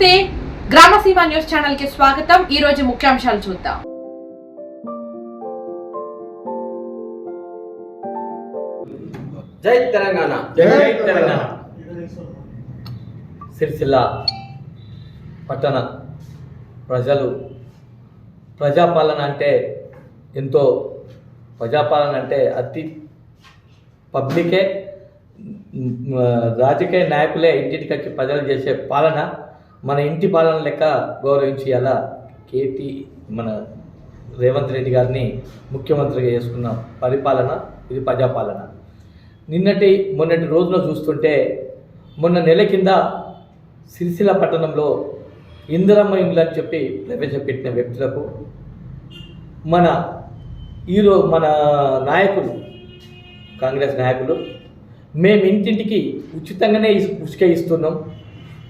నమస్తే. గ్రామసీమ న్యూస్ ఛానల్కి స్వాగతం. ఈ రోజు ముఖ్యాంశాలు చూద్దాం. జై తెలంగాణ. జై తెలంగాణ. సిరిసిల్ల పట్టణ ప్రజలు ప్రజాపాలన అంటే ఎంతో ప్రజాపాలన అంటే అతి పబ్లికే రాజకీయ నాయకులే ఇంటికి వచ్చి ప్రజలు చేసే పాలన మన ఇంటి పాలన లెక్క గౌరవించి అలా కేటీ మన రేవంత్ రెడ్డి గారిని ముఖ్యమంత్రిగా చేసుకున్న పరిపాలన ఇది ప్రజాపాలన. నిన్నటి మొన్నటి రోజున చూస్తుంటే మొన్న నెల కింద సిరిసిల్ల పట్టణంలో ఇందిరమ్మ ఇండ్లు అని చెప్పి ప్రవేశపెట్టిన వ్యక్తులకు మన ఈరోజు మన నాయకులు కాంగ్రెస్ నాయకులు మేము ఇంటింటికి ఉచితంగానే ఉచిక ఇస్తున్నాం.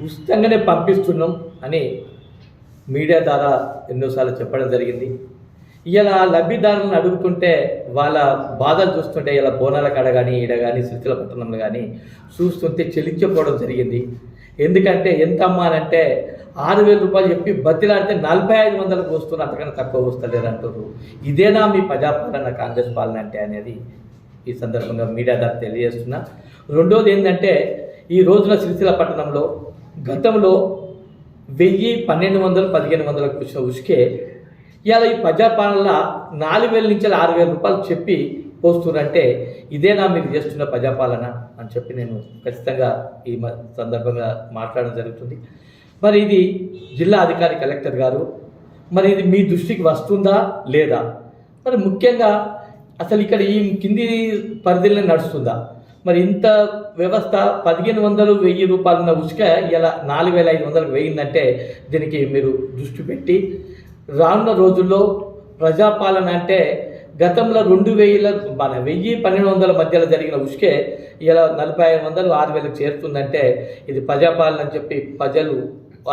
ఉచితంగానే పంపిస్తున్నాం అని మీడియా ద్వారా ఎన్నోసార్లు చెప్పడం జరిగింది. ఇలా లబ్ధిదారులను అడుగుతుంటే వాళ్ళ బాధలు చూస్తుంటే ఇలా బోనాల కాడ కానీ ఈడ కానీ సిరిసిల్ల పట్టణంలో కానీ చూస్తుంటే చెల్లించకపోవడం జరిగింది. ఎందుకంటే ఎంత అమ్మా అని అంటే ఆరు వేల రూపాయలు చెప్పి బతిలాడితే నలభై ఐదు వందలకు వస్తున్న అంతకన్నా తక్కువ వస్తలేదు అంటారు ఇదేనా మీ ప్రజాపాలన కాంగ్రెస్ పాలన అంటే అనేది ఈ సందర్భంగా మీడియా ద్వారా తెలియజేస్తున్నా. రెండోది ఏంటంటే ఈ రోజున సిరిసిల్ల పట్టణంలో గతంలో వెయ్యి పన్నెండు వందలు పదిహేను వందలకు వచ్చిన ఉసుకే ఇలా ఈ ప్రజాపాలన నాలుగు వేల నుంచి ఆరు వేల రూపాయలు చెప్పి పోస్తున్నారంటే ఇదేనా మీరు చేస్తున్న ప్రజాపాలన అని చెప్పి నేను ఖచ్చితంగా ఈ మ- సందర్భంగా మాట్లాడడం జరుగుతుంది. మరి ఇది జిల్లా అధికారి కలెక్టర్ గారు మరి ఇది మీ దృష్టికి వస్తుందా లేదా? మరి ముఖ్యంగా అసలు ఇక్కడ ఈ కింది పరిధిలో నడుస్తుందా? మరి ఇంత వ్యవస్థ పదిహేను వందలు వెయ్యి రూపాయలు ఉన్న ఉసుక ఇలా నాలుగు వేల ఐదు వందలకు వెయ్యిందంటే దీనికి మీరు దృష్టి పెట్టి రానున్న రోజుల్లో ప్రజాపాలన అంటే గతంలో రెండు వేల మన వెయ్యి పన్నెండు వందల మధ్యలో జరిగిన ఉసుకే ఇలా నలభై ఐదు వందలు ఆరు వేలకు చేరుతుందంటే ఇది ప్రజాపాలన అని చెప్పి ప్రజలు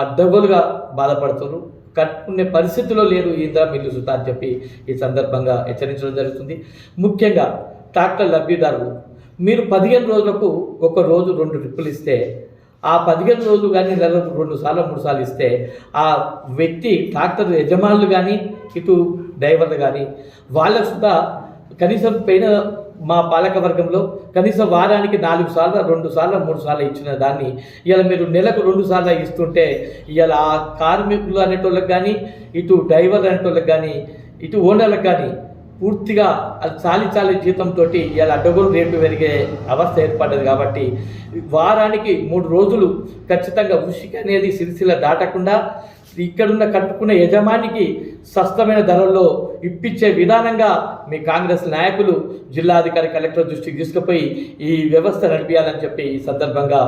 అడ్డగోలుగా బాధపడుతున్నారు. కట్టుకునే పరిస్థితిలో లేరు ఇంద్ర మిల్లు సుతా అని చెప్పి ఈ సందర్భంగా హెచ్చరించడం జరుగుతుంది. ముఖ్యంగా ట్రాక్టర్ లబ్ధిదారులు మీరు పదిహేను రోజులకు ఒక రోజు రెండు ట్రిప్పులు ఇస్తే ఆ పదిహేను రోజులు కానీ నెలకు రెండు సార్లు మూడు సార్లు ఇస్తే ఆ వ్యక్తి ట్రాక్టర్ యజమానులు కానీ ఇటు డ్రైవర్లు కానీ వాళ్ళకు సుధా కనీసం పైన మా పాలక వర్గంలో కనీసం వారానికి నాలుగు సార్లు రెండు సార్లు మూడు సార్లు ఇచ్చిన దాన్ని ఇలా మీరు నెలకు రెండు సార్లు ఇస్తుంటే ఇలా ఆ కార్మికులు అనేటోళ్ళకి కానీ ఇటు డ్రైవర్ అనేటోళ్ళకి కానీ ఇటు ఓనర్లకు కానీ పూర్తిగా అది చాలి చాలి జీతంతో ఇలా అడ్డగోలు రేటు పెరిగే అవస్థ ఏర్పడ్డది కాబట్టి వారానికి మూడు రోజులు ఖచ్చితంగా ఉషిక అనేది సిరిసిల దాటకుండా ఇక్కడున్న కట్టుకున్న యజమానికి సస్తమైన ధరల్లో ఇప్పించే విధానంగా మీ కాంగ్రెస్ నాయకులు జిల్లాధికారి కలెక్టర్ దృష్టికి తీసుకుపోయి ఈ వ్యవస్థ నడిపించాలని చెప్పి ఈ సందర్భంగా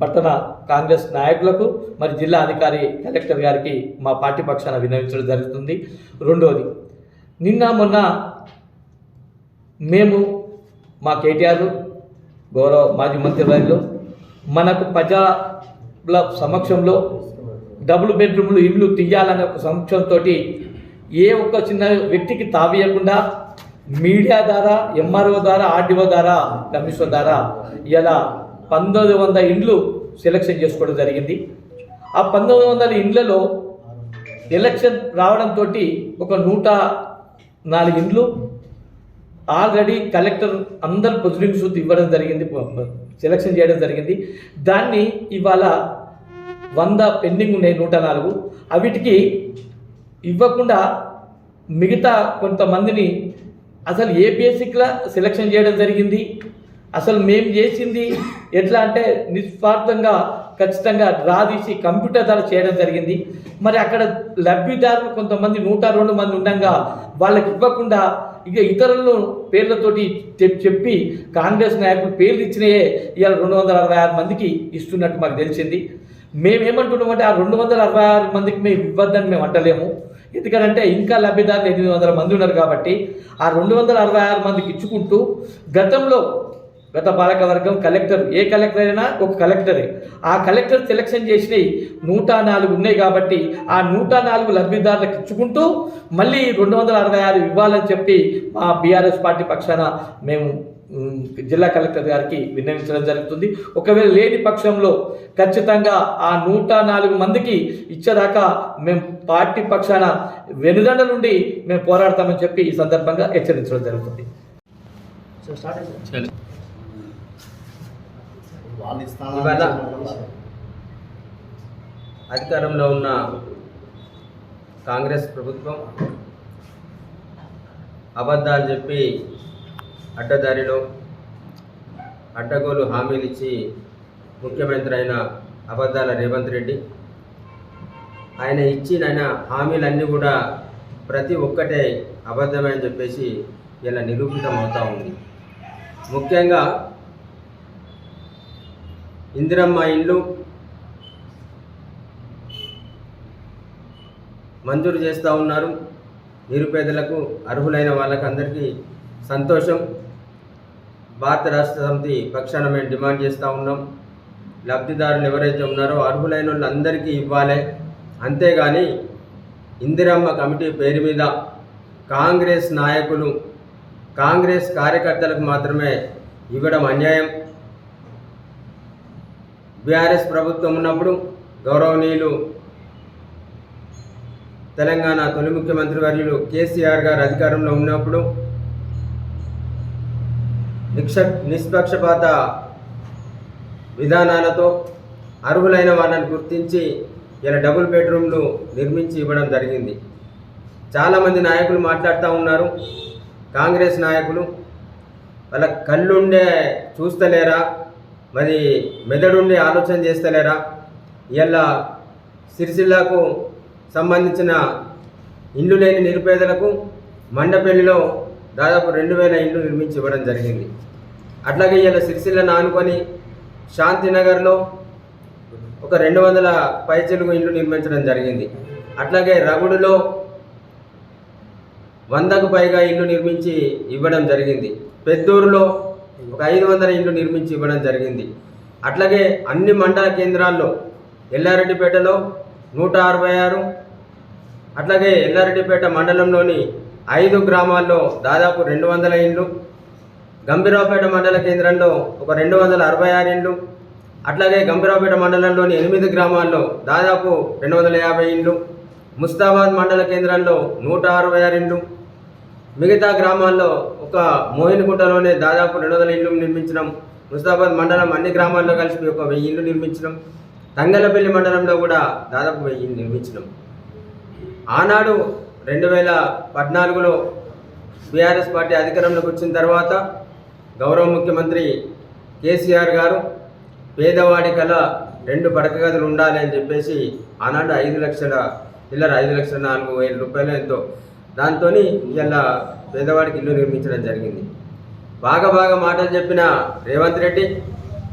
పట్టణ కాంగ్రెస్ నాయకులకు మరి జిల్లా అధికారి కలెక్టర్ గారికి మా పార్టీ పక్షాన విన్నవించడం జరుగుతుంది. రెండోది నిన్న మొన్న మేము మా కేటీఆర్ గౌరవ మాజీ మంత్రివర్యులు మనకు ప్రజల సమక్షంలో డబుల్ బెడ్రూమ్లు ఇల్లు తీయాలనే ఒక సమక్షంతో ఏ ఒక్క చిన్న వ్యక్తికి తావేయకుండా మీడియా ద్వారా ఎంఆర్ఓ ద్వారా ఆర్డీఓ ద్వారా కమిషనర్ ద్వారా ఇలా పంతొమ్మిది వందల ఇండ్లు సెలెక్షన్ చేసుకోవడం జరిగింది. ఆ పంతొమ్మిది వందల ఇండ్లలో ఎలక్షన్ రావడంతో ఒక నూట నాలుగింట్లు ఆల్రెడీ కలెక్టర్ అందరు పొజిటివ్ షూట్ ఇవ్వడం జరిగింది సెలక్షన్ చేయడం జరిగింది. దాన్ని ఇవాళ వంద పెండింగ్ ఉన్నాయి నూట నాలుగు. అవిటికి ఇవ్వకుండా మిగతా కొంతమందిని అసలు ఏ బేసిక్లా సెలక్షన్ చేయడం జరిగింది? అసలు మేము చేసింది ఎట్లా అంటే నిస్వార్థంగా ఖచ్చితంగా డ్రా తీసి కంప్యూటర్ ద్వారా చేయడం జరిగింది. మరి అక్కడ లబ్ధిదారులు కొంతమంది నూట రెండు మంది ఉండగా వాళ్ళకి ఇవ్వకుండా ఇక ఇతరులను పేర్లతోటి చెప్- చెప్పి కాంగ్రెస్ నాయకులు పేర్లు ఇచ్చినయే ఇవాళ రెండు వందల అరవై ఆరు మందికి ఇస్తున్నట్టు మాకు తెలిసింది. మేమేమంటున్నామంటే ఆ రెండు వందల అరవై ఆరు మందికి మేము ఇవ్వద్దని మేము అంటలేము. ఎందుకంటే ఇంకా లబ్ధిదారులు ఎనిమిది వందల మంది ఉన్నారు కాబట్టి ఆ రెండు వందల అరవై ఆరు మందికి ఇచ్చుకుంటూ గతంలో గత పాలక వర్గం కలెక్టర్ ఏ కలెక్టర్ అయినా ఒక కలెక్టరే. ఆ కలెక్టర్ సెలక్షన్ చేసినవి నూట నాలుగు ఉన్నాయి కాబట్టి ఆ నూట నాలుగు లబ్ధిదారులకు ఇచ్చుకుంటూ మళ్ళీ రెండు వందల అరవై ఆరు ఇవ్వాలని చెప్పి మా బీఆర్ఎస్ పార్టీ పక్షాన మేము జిల్లా కలెక్టర్ గారికి విన్నవించడం జరుగుతుంది. ఒకవేళ లేని పక్షంలో ఖచ్చితంగా ఆ నూట నాలుగు మందికి ఇచ్చేదాకా మేము పార్టీ పక్షాన వెనుదండ నుండి మేము పోరాడతామని చెప్పి ఈ సందర్భంగా హెచ్చరించడం జరుగుతుంది. ఇవాళ అధికారంలో ఉన్న కాంగ్రెస్ ప్రభుత్వం అబద్ధాలు చెప్పి అడ్డదారిలో అడ్డగోలు హామీలు ఇచ్చి ముఖ్యమంత్రి అయిన అబద్ధాల రేవంత్ రెడ్డి ఆయన ఇచ్చిన ఆయన హామీలన్నీ కూడా ప్రతి ఒక్కటే అబద్ధమే అని చెప్పేసి ఇలా నిరూపితం అవుతూ ఉంది. ముఖ్యంగా ఇందిరమ్మ ఇండ్లు మంజూరు చేస్తూ ఉన్నారు. నిరుపేదలకు అర్హులైన వాళ్ళకందరికీ సంతోషం. భారత రాష్ట్ర సమితి పక్షాన మేము డిమాండ్ చేస్తూ ఉన్నాం. లబ్ధిదారులు ఎవరైతే ఉన్నారో అర్హులైన వాళ్ళందరికీ ఇవ్వాలి. అంతేగాని ఇందిరమ్మ కమిటీ పేరు మీద కాంగ్రెస్ నాయకులు కాంగ్రెస్ కార్యకర్తలకు మాత్రమే ఇవ్వడం అన్యాయం. బీఆర్ఎస్ ప్రభుత్వం ఉన్నప్పుడు గౌరవనీయులు తెలంగాణ తొలి ముఖ్యమంత్రి వర్యులు కేసీఆర్ గారు అధికారంలో ఉన్నప్పుడు నిక్ష నిష్పక్షపాత విధానాలతో అర్హులైన వాళ్ళని గుర్తించి ఇలా డబుల్ బెడ్రూమ్లు నిర్మించి ఇవ్వడం జరిగింది. చాలామంది నాయకులు మాట్లాడుతూ ఉన్నారు. కాంగ్రెస్ నాయకులు వాళ్ళ కళ్ళుండే చూస్తలేరా? మరి మెదడుండి ఆలోచన చేస్తలేరా? ఇలా సిరిసిల్లాకు సంబంధించిన ఇండ్లు లేని నిరుపేదలకు మండపల్లిలో దాదాపు రెండు వేల ఇండ్లు నిర్మించి ఇవ్వడం జరిగింది. అట్లాగే ఇలా సిరిసిల్లను ఆనుకొని శాంతినగర్లో ఒక రెండు వందల పైచెలుగు ఇండ్లు నిర్మించడం జరిగింది. అట్లాగే రగుడులో వందకు పైగా ఇల్లు నిర్మించి ఇవ్వడం జరిగింది. పెద్దూరులో ఒక ఐదు వందల ఇండ్లు నిర్మించి ఇవ్వడం జరిగింది. అట్లాగే అన్ని మండల కేంద్రాల్లో ఎల్లారెడ్డిపేటలో నూట అరవై ఆరు అట్లాగే ఎల్లారెడ్డిపేట మండలంలోని ఐదు గ్రామాల్లో దాదాపు రెండు వందల ఇండ్లు గంభీరావుపేట మండల కేంద్రంలో ఒక రెండు వందల అరవై ఆరు ఇండ్లు అట్లాగే గంభీరావుపేట మండలంలోని ఎనిమిది గ్రామాల్లో దాదాపు రెండు వందల యాభై ఇండ్లు ముస్తాబాద్ మండల కేంద్రంలో నూట అరవై ఆరు ఇండ్లు మిగతా గ్రామాల్లో ఒక మోహినకుంటలోనే దాదాపు రెండు వందల ఇళ్ళు నిర్మించడం ముస్తాబాద్ మండలం అన్ని గ్రామాల్లో కలిసి ఒక వెయ్యి ఇళ్ళు నిర్మించడం తంగలపల్లి మండలంలో కూడా దాదాపు వెయ్యి నిర్మించడం ఆనాడు రెండు వేల పద్నాలుగులో బీఆర్ఎస్ పార్టీ అధికారంలోకి వచ్చిన తర్వాత గౌరవ ముఖ్యమంత్రి కేసీఆర్ గారు పేదవాడి కల రెండు పడక గదులు ఉండాలి అని చెప్పేసి ఆనాడు ఐదు లక్షల చిల్లర ఐదు లక్షల నాలుగు వేల రూపాయలు ఎంతో దాంతో ఇలా పేదవాడికి ఇల్లు నిర్మించడం జరిగింది. బాగా బాగా మాటలు చెప్పిన రేవంత్ రెడ్డి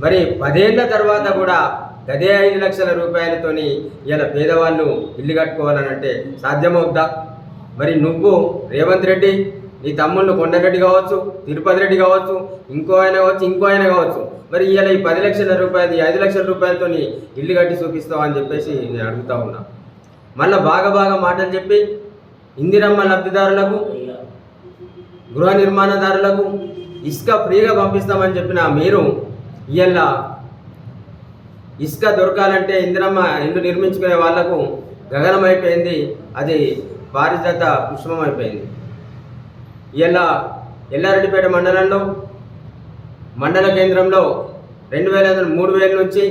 మరి పదేళ్ళ తర్వాత కూడా గదే ఐదు లక్షల రూపాయలతోని ఇలా పేదవాళ్ళు ఇల్లు కట్టుకోవాలని అంటే సాధ్యమవుద్దా? మరి నువ్వు రేవంత్ రెడ్డి నీ తమ్ముళ్ళు కొండరెడ్డి కావచ్చు తిరుపతి రెడ్డి కావచ్చు ఇంకో ఆయన కావచ్చు ఇంకో ఆయన కావచ్చు మరి ఇవాళ ఈ పది లక్షల రూపాయలు ఐదు లక్షల రూపాయలతోని ఇల్లు కట్టి చూపిస్తావు అని చెప్పేసి నేను అడుగుతా ఉన్నా. మళ్ళీ బాగా బాగా మాటలు చెప్పి ఇందిరమ్మ లబ్ధిదారులకు గృహ నిర్మాణదారులకు ఇసుక ఫ్రీగా పంపిస్తామని చెప్పిన మీరు ఇవాళ ఇసుక దొరకాలంటే ఇందిరమ్మ ఇల్లు నిర్మించుకునే వాళ్ళకు గగనం అయిపోయింది అది పారిజాత పుష్పం అయిపోయింది ఇవాళ ఎల్లారెడ్డిపేట మండలంలో మండల కేంద్రంలో రెండు వేల ఐదు మూడు వేల నుంచి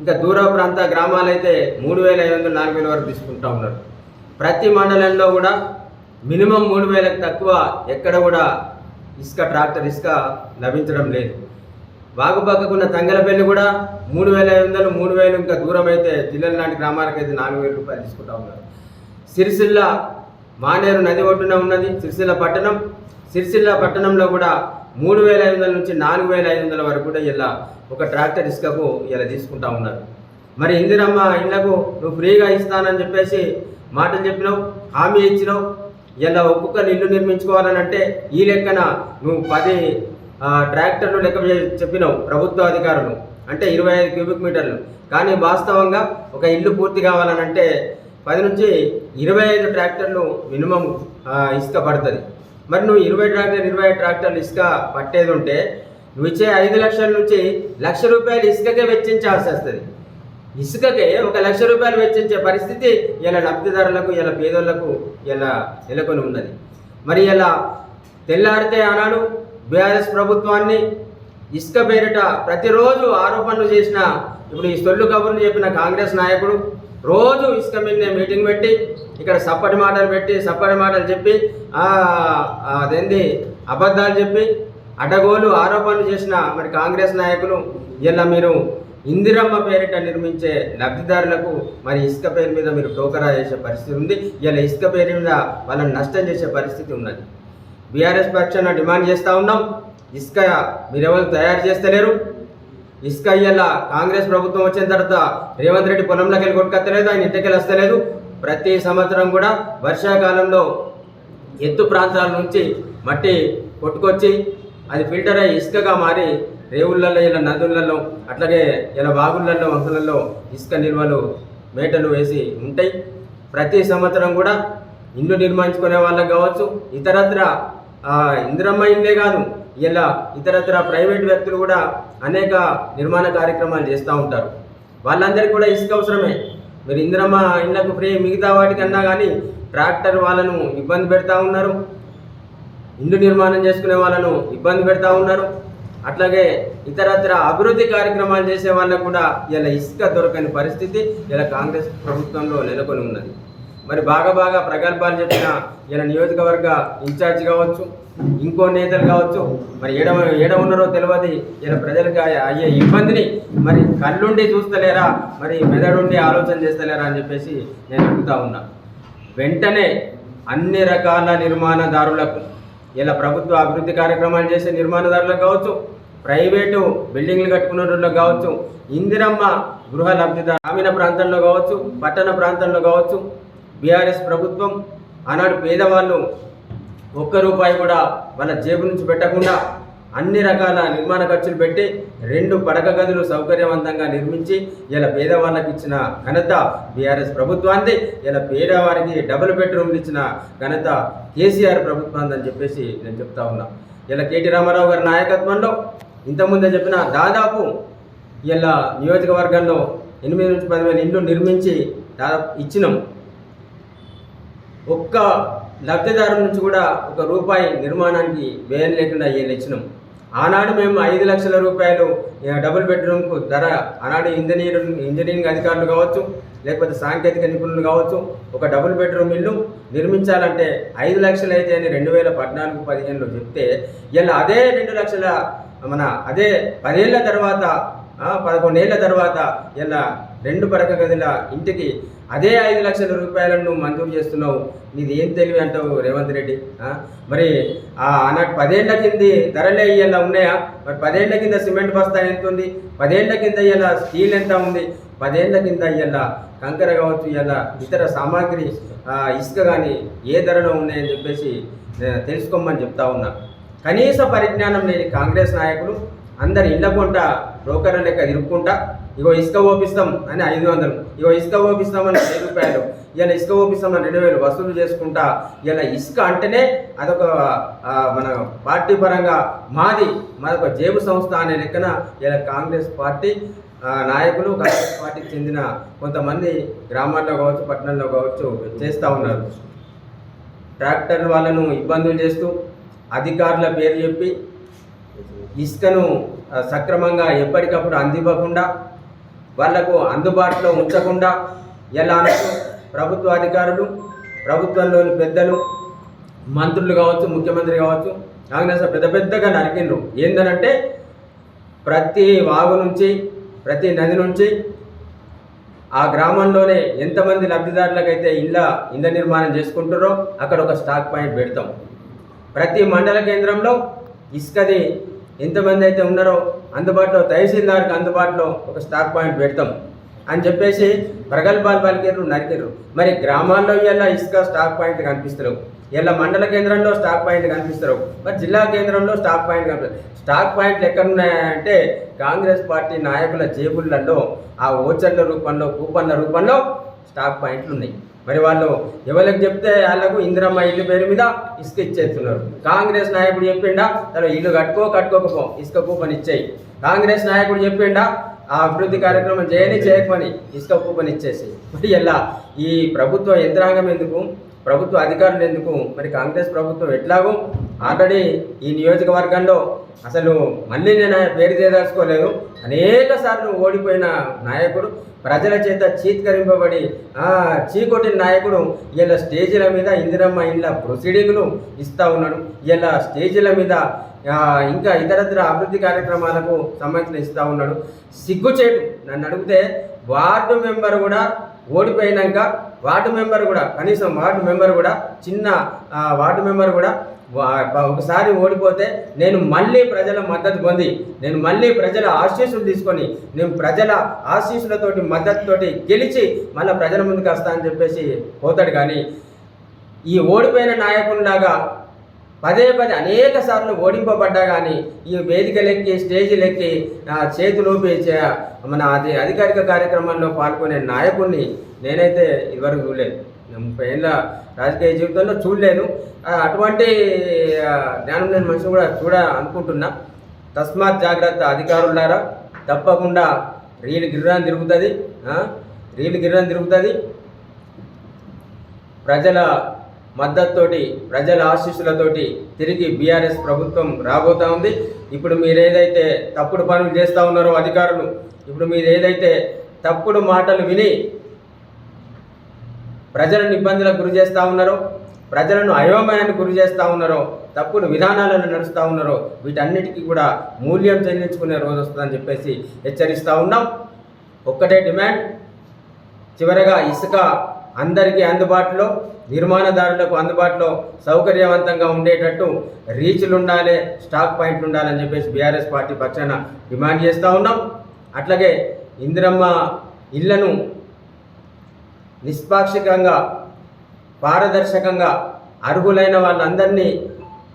ఇంకా దూర ప్రాంత గ్రామాలైతే మూడు వేల ఐదు వందల నాలుగు వేల వరకు తీసుకుంటా ఉన్నారు. ప్రతి మండలంలో కూడా మినిమం మూడు వేలకు తక్కువ ఎక్కడ కూడా ఇసుక ట్రాక్టర్ ఇసుక లభించడం లేదు. వాగుపక్కకున్న తంగలపల్లి కూడా మూడు వేల ఐదు వందలు మూడు వేలు ఇంకా దూరం అయితే జిల్లల లాంటి గ్రామాలకైతే నాలుగు వేల రూపాయలు తీసుకుంటా ఉన్నారు. సిరిసిల్ల మానేరు నది ఒడ్డున ఉన్నది సిరిసిల్ల పట్టణం. సిరిసిల్ల పట్టణంలో కూడా మూడు వేల ఐదు వందల నుంచి నాలుగు వేల ఐదు వందల వరకు కూడా ఇలా ఒక ట్రాక్టర్ ఇసుకకు ఇలా తీసుకుంటా ఉన్నారు. మరి ఇందిరమ్మ ఇళ్ళకు నువ్వు ఫ్రీగా ఇస్తానని చెప్పేసి మాటలు చెప్పినావు హామీ ఇచ్చినావు ఇలా ఒక్కొక్కరు ఇల్లు నిర్మించుకోవాలని అంటే ఈ లెక్కన నువ్వు పది ట్రాక్టర్లు లెక్క చెప్పినావు ప్రభుత్వ అధికారులు అంటే ఇరవై ఐదు క్యూబిక్ మీటర్లు. కానీ వాస్తవంగా ఒక ఇల్లు పూర్తి కావాలని అంటే పది నుంచి ఇరవై ఐదు ట్రాక్టర్లు మినిమం ఇసుక పడుతుంది. మరి నువ్వు ఇరవై ట్రాక్టర్ ఇరవై ఐదు ట్రాక్టర్లు ఇసుక పట్టేది ఉంటే నువ్వు ఇచ్చే ఐదు లక్షల నుంచి లక్ష రూపాయలు ఇసుకకే వెచ్చించాల్సి వస్తుంది. ఇసుకకే ఒక లక్ష రూపాయలు వెచ్చించే పరిస్థితి ఇలా లబ్ధిదారులకు ఇలా పేదోళ్ళకు ఇలా నెలకొని ఉన్నది. మరి ఇలా తెల్లారితే ఆనాడు బీఆర్ఎస్ ప్రభుత్వాన్ని ఇసుక పేరిట ప్రతిరోజు ఆరోపణలు చేసిన ఇప్పుడు ఈ సొల్లు కబుర్లు చెప్పిన కాంగ్రెస్ నాయకుడు రోజు ఇసుక మీదనే మీటింగ్ పెట్టి ఇక్కడ సప్పటి మాటలు పెట్టి సప్పటి మాటలు చెప్పి అదేంది అబద్ధాలు చెప్పి అడ్డగోలు ఆరోపణలు చేసిన మరి కాంగ్రెస్ నాయకులు ఇలా మీరు ఇందిరమ్మ పేరిట నిర్మించే లబ్ధిదారులకు మరి ఇసుక పేరు మీద మీరు టోకరా చేసే పరిస్థితి ఉంది. ఇలా ఇసుక పేరు మీద వాళ్ళని నష్టం చేసే పరిస్థితి ఉన్నది. బీఆర్ఎస్ పక్షాన డిమాండ్ చేస్తూ ఉన్నాం. ఇసుక మీరెవరు తయారు చేస్తలేరు? ఇసుక ఇలా కాంగ్రెస్ ప్రభుత్వం వచ్చిన తర్వాత రేవంత్ రెడ్డి పొలంలోకి వెళ్ళి కొట్టుకొస్తలేదు ఆయన ఇంటికెళ్ళి వస్తలేదు. ప్రతి సంవత్సరం కూడా వర్షాకాలంలో ఎత్తు ప్రాంతాల నుంచి మట్టి కొట్టుకొచ్చి అది ఫిల్టర్ అయ్యి ఇసుకగా మారి రేవుళ్ళల్లో ఇలా నదులలో అట్లాగే ఇలా వాగులలో వంకలలో ఇసుక నిల్వలు మేటలు వేసి ఉంటాయి. ప్రతి సంవత్సరం కూడా ఇల్లు నిర్మించుకునే వాళ్ళకి కావచ్చు ఇతరత్ర ఇంద్రమ్మ ఇందిరమ్మ ఇల్లే కాదు ఇలా ఇతరత్ర ప్రైవేట్ వ్యక్తులు కూడా అనేక నిర్మాణ కార్యక్రమాలు చేస్తూ ఉంటారు. వాళ్ళందరికీ కూడా ఇసుక అవసరమే. మీరు ఇందిరమ్మ ఇండ్లకు ఫ్రీ మిగతా వాటికన్నా కానీ ట్రాక్టర్ వాళ్ళను ఇబ్బంది పెడతా ఉన్నారు. ఇండ్లు నిర్మాణం చేసుకునే వాళ్ళను ఇబ్బంది పెడతా ఉన్నారు. అట్లాగే ఇతరత్ర అభివృద్ధి కార్యక్రమాలు చేసే వాళ్ళకు కూడా ఇలా ఇసుక దొరకని పరిస్థితి ఇలా కాంగ్రెస్ ప్రభుత్వంలో నెలకొని ఉన్నది. మరి బాగా బాగా ప్రగల్భాలు చెప్పిన ఇలా నియోజకవర్గ ఇన్ఛార్జ్ కావచ్చు ఇంకో నేతలు కావచ్చు మరి ఏడ ఏడ ఉన్నారో తెలియదు ఇలా ప్రజలకు అయ్యే- అయ్యే ఇబ్బందిని మరి కళ్ళుండి చూస్తలేరా మరి మెదడుండి ఆలోచన చేస్తలేరా అని చెప్పేసి నేను అడుగుతా ఉన్నా. వెంటనే అన్ని రకాల నిర్మాణదారులకు ఇలా ప్రభుత్వ అభివృద్ధి కార్యక్రమాలు చేసే నిర్మాణదారులకు కావచ్చు ప్రైవేటు బిల్డింగ్లు కట్టుకున్న కావచ్చు ఇందిరమ్మ గృహ లబ్ధిదారు గ్రామీణ ప్రాంతంలో కావచ్చు పట్టణ ప్రాంతంలో కావచ్చు బీఆర్ఎస్ ప్రభుత్వం ఆనాడు పేదవాళ్ళు ఒక్క రూపాయి కూడా వాళ్ళ జేబు నుంచి పెట్టకుండా అన్ని రకాల నిర్మాణ ఖర్చులు పెట్టి రెండు పడక గదులు సౌకర్యవంతంగా నిర్మించి ఇలా పేదవాళ్ళకి ఇచ్చిన ఘనత బీఆర్ఎస్ ప్రభుత్వాన్ని ఇలా పేదవారికి డబుల్ బెడ్రూమ్లు ఇచ్చిన ఘనత కేసీఆర్ ప్రభుత్వాన్ని అని చెప్పేసి నేను చెప్తా ఉన్నా. ఇలా కేటీ రామారావు గారి నాయకత్వంలో ఇంతకుముందే చెప్పిన దాదాపు ఇలా నియోజకవర్గంలో ఎనిమిది నుంచి పదివేల ఇండ్లు నిర్మించి దాదాపు ఇచ్చినాం. ఒక్క లబ్ధిదారు నుంచి కూడా ఒక రూపాయి నిర్మాణానికి వ్యయం లేకుండా ఇచ్చినాం. ఆనాడు మేము ఐదు లక్షల రూపాయలు డబుల్ బెడ్రూమ్కు ధర ఆనాడు ఇంజనీర్ ఇంజనీరింగ్ అధికారులు కావచ్చు లేకపోతే సాంకేతిక నిపుణులు కావచ్చు ఒక డబుల్ బెడ్రూమ్ ఇల్లు నిర్మించాలంటే ఐదు లక్షలు అయితే అని రెండు వేల పద్నాలుగు పదిహేనులో చెప్తే ఇలా అదే రెండు లక్షల మన అదే పదేళ్ళ తర్వాత పదకొండేళ్ళ తర్వాత ఇలా రెండు పడక గదుల ఇంటికి అదే ఐదు లక్షల రూపాయలను నువ్వు మంజూరు చేస్తున్నావు. నీది ఏం తెలివి అంటావు రేవంత్ రెడ్డి? మరి ఆ ఆనాటి పదేళ్ళ కింది ధరలే ఇలా ఉన్నాయా? మరి పదేళ్ళ కింద సిమెంట్ బస్తా ఎంత ఉంది పదేళ్ళ కింద ఇలా స్టీల్ ఎంత ఉంది? పదేళ్ళ కింద ఇలా కంకర కావచ్చు ఇలా ఇతర సామాగ్రి ఇసుక కానీ ఏ ధరలో ఉన్నాయని చెప్పేసి తెలుసుకోమని చెప్తా ఉన్నా. కనీస పరిజ్ఞానం లేని కాంగ్రెస్ నాయకులు అందరి ఇళ్ళ కొంట బ్రోకర్ల లెక్క ఇరుక్కుంటా ఇగో ఇసుక ఓపిస్తాం అని ఐదు వందలు. ఇగో ఇసుక ఓపిస్తామని వెయ్యి రూపాయలు. ఇలా ఇసుక ఓపిస్తామని రెండు వేలు వసూలు చేసుకుంటా ఇలా ఇసుక అంటేనే అదొక మన పార్టీ పరంగా మాది మాదొక జేబు సంస్థ అనే లెక్కన ఇలా కాంగ్రెస్ పార్టీ నాయకులు కాంగ్రెస్ పార్టీకి చెందిన కొంతమంది గ్రామాల్లో కావచ్చు పట్టణంలో కావచ్చు చేస్తూ ఉన్నారు. ట్రాక్టర్ వాళ్ళను ఇబ్బందులు చేస్తూ అధికారుల పేరు చెప్పి ఇసుకను సక్రమంగా ఎప్పటికప్పుడు అందివ్వకుండా వాళ్ళకు అందుబాటులో ఉంచకుండా ఎలా ప్రభుత్వ అధికారులు ప్రభుత్వంలోని పెద్దలు మంత్రులు కావచ్చు ముఖ్యమంత్రి కావచ్చు కాంగ్రెస్ పెద్ద పెద్దగా నరికిండ్రు. ఏందనంటే ప్రతి వాగు నుంచి ప్రతి నది నుంచి ఆ గ్రామంలోనే ఎంతమంది లబ్ధిదారులకైతే ఇళ్ళ ఇళ్ళ నిర్మాణం చేసుకుంటారో అక్కడ ఒక స్టాక్ పాయింట్ పెడతాం. ప్రతి మండల కేంద్రంలో ఇసుకది ఎంతమంది అయితే ఉన్నారో అందుబాటులో తహసీల్దార్కి అందుబాటులో ఒక స్టాక్ పాయింట్ పెడతాం. అని చెప్పేసి ప్రగల్భాలు పలికిర్రు నరికిర్రు. మరి గ్రామాల్లో ఇలా ఇసుక స్టాక్ పాయింట్ కనిపిస్తారు? ఇలా మండల కేంద్రంలో స్టాక్ పాయింట్ కనిపిస్తారు? మరి జిల్లా కేంద్రంలో స్టాక్ పాయింట్ కనిపిస్తారు? స్టాక్ పాయింట్లు ఎక్కడ ఉన్నాయంటే కాంగ్రెస్ పార్టీ నాయకుల జేబులలో ఆ ఓచర్ల రూపంలో కూపన్ల రూపంలో స్టాక్ పాయింట్లు ఉన్నాయి. మరి వాళ్ళు ఎవరికి చెప్తే వాళ్ళకు ఇందిరమ్మ ఇల్లు పేరు మీద ఇసుక ఇచ్చేస్తున్నారు. కాంగ్రెస్ నాయకుడు చెప్పిండా తను ఇల్లు కట్టుకో కట్టుకోకపో ఇసుక కూపన్ ఇచ్చేయి. కాంగ్రెస్ నాయకుడు చెప్పిండా ఆ అభివృద్ధి కార్యక్రమం చేయని చేయకపోని ఇసుక కూపన్ ఇచ్చేసి మరి ఎలా ఈ ప్రభుత్వ యంత్రాంగం ఎందుకు? ప్రభుత్వ అధికారులు ఎందుకు? మరి కాంగ్రెస్ ప్రభుత్వం ఎట్లాగో ఆల్రెడీ ఈ నియోజకవర్గంలో అసలు మళ్ళీ నేను పేరు చేయదలుచుకోలేదు అనేక సార్లు ఓడిపోయిన నాయకుడు ప్రజల చేత చీత్కరింపబడి చీకొట్టిన నాయకుడు ఇలా స్టేజీల మీద ఇందిరమ్మ ఇండ్ల ప్రొసీడింగ్లు ఇస్తూ ఉన్నాడు. ఇలా స్టేజీల మీద ఇంకా ఇతరత్ర అభివృద్ధి కార్యక్రమాలకు సంబంధించిన ఇస్తూ ఉన్నాడు. సిగ్గుచేటు. నన్ను అడిగితే వార్డు మెంబర్ కూడా ఓడిపోయినాక వార్డు మెంబర్ కూడా కనీసం వార్డు మెంబర్ కూడా చిన్న వార్డు మెంబర్ కూడా ఒకసారి ఓడిపోతే నేను మళ్ళీ ప్రజల మద్దతు పొంది నేను మళ్ళీ ప్రజల ఆశీస్సులు తీసుకొని నేను ప్రజల ఆశీస్సులతోటి మద్దతుతోటి గెలిచి మళ్ళీ ప్రజల ముందుకు వస్తా అని చెప్పేసి పోతాడు కానీ ఈ ఓడిపోయిన నాయకుడిలాగా పదే పదే అనేక సార్లు ఓడింపబడ్డా కానీ ఈ వేదికలెక్కి స్టేజీలెక్కి ఆ, చేతులూపి మన అది అధికారిక కార్యక్రమాల్లో పాల్గొనే నాయకుడిని నేనైతే ఇదివరకు చూడలేదు. ముప్పై ఏళ్ళ రాజకీయ జీవితంలో చూడలేను. అటువంటి జ్ఞానం లేని మనిషి కూడా చూడ అనుకుంటున్నా. తస్మాత్ జాగ్రత్త అధికారులారా. తప్పకుండా రీలు గిర్రాన్ తిరుగుతుంది రీలు గిర్రాన్ తిరుగుతుంది. ప్రజల మద్దతుతోటి ప్రజల ఆశీస్సులతోటి తిరిగి బీఆర్ఎస్ ప్రభుత్వం రాబోతా ఉంది. ఇప్పుడు మీరు ఏదైతే తప్పుడు పనులు చేస్తూ ఉన్నారో అధికారులు ఇప్పుడు మీరు ఏదైతే తప్పుడు మాటలు విని ప్రజలను ఇబ్బందులకు గురి చేస్తూ ఉన్నారో ప్రజలను అయోమయానికి గురి చేస్తూ ఉన్నారో తప్పుడు విధానాలను నడుస్తూ ఉన్నారో వీటన్నిటికీ కూడా మూల్యం చెల్లించుకునే రోజు వస్తుందని చెప్పేసి హెచ్చరిస్తూ ఉన్నాం. ఒక్కటే డిమాండ్ చివరగా ఇసుక అందరికీ అందుబాటులో నిర్మాణదారులకు అందుబాటులో సౌకర్యవంతంగా ఉండేటట్టు రీచ్లు ఉండాలి స్టాక్ పాయింట్లు ఉండాలని చెప్పేసి బీఆర్ఎస్ పార్టీ పక్షాన డిమాండ్ చేస్తూ ఉన్నాం. అట్లాగే ఇందిరమ్మ ఇళ్ళను నిష్పాక్షికంగా పారదర్శకంగా అర్హులైన వాళ్ళందరినీ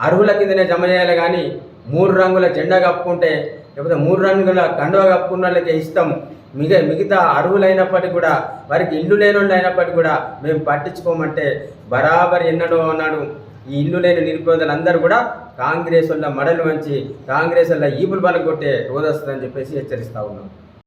అర్హుల కిందనే జమ చేయాలి కానీ మూడు రంగుల జెండా కప్పుకుంటే లేకపోతే మూడు రంగుల కండువ కప్పుకున్న వాళ్ళకే ఇస్తాం. మిగ మిగతా అరువులైనప్పటికీ కూడా వారికి ఇల్లు లేని అయినప్పటికీ కూడా మేము పట్టించుకోమంటే బరాబర్ ఎన్నడో అన్నాడు. ఈ ఇల్లు లేని నిరుపేదలందరూ కూడా కాంగ్రెస్ వల్ల మడలు వంచి కాంగ్రెస్ వల్ల ఈపులు బలం కొట్టే రోజు వస్తుందని చెప్పేసి హెచ్చరిస్తా ఉన్నాం.